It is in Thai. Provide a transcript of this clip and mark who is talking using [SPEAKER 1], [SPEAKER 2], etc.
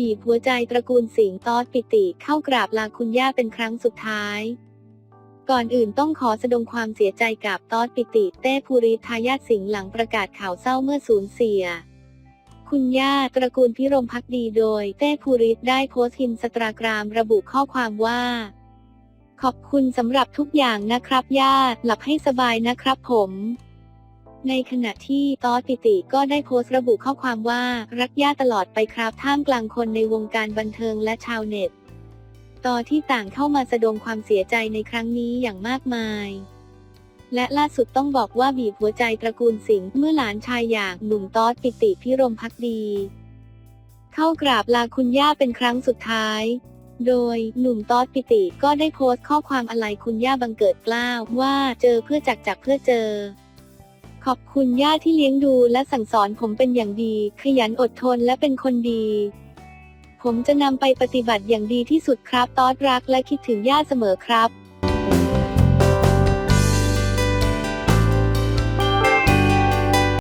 [SPEAKER 1] บีบหัวใจตระกูลสิงห์ตอดปิติเข้ากราบลาคุณย่าเป็นครั้งสุดท้าย ก่อนอื่นต้องขอแสดงความเสียใจกับตอดปิติเต้ภูริทายาทสิงห์หลังประกาศข่าวเศร้าเมื่อสูญเสีย คุณย่าตระกูลพิรมพักดีโดย เต้ภูริได้โพสต์อินสตาแกรมระบุข้อความว่า ขอบคุณสำหรับทุกอย่างนะครับย่าหลับให้สบายนะครับผม ในขณะที่ตอสปิติก็ได้โพสต์ระบุข้อความว่ารักย่าตลอดไปครับท่ามกลางคนในวงการบันเทิงและชาวเน็ต ต่อที่ต่างเข้ามาแสดงความเสียใจในครั้งนี้อย่างมากมายและล่าสุดต้องบอกว่าบีบหัวใจตระกูลสิงห์เมื่อหลานชายอย่างหนุ่มตอสปิติพิรมพักดี เข้ากราบลาคุณย่าเป็นครั้งสุดท้าย โดยหนุ่มตอสปิติก็ได้โพสต์ข้อความอะไรคุณย่าบังเกิดกล้าวว่าเจอเพื่อจักจักเพื่อเจอ ขอบคุณย่าที่เลี้ยงดูและสั่งสอนผมเป็นอย่างดี ขยันอดทนและเป็นคนดี ผมจะนำไปปฏิบัติอย่างดีที่สุดครับตอดรักและคิดถึงย่าเสมอครับ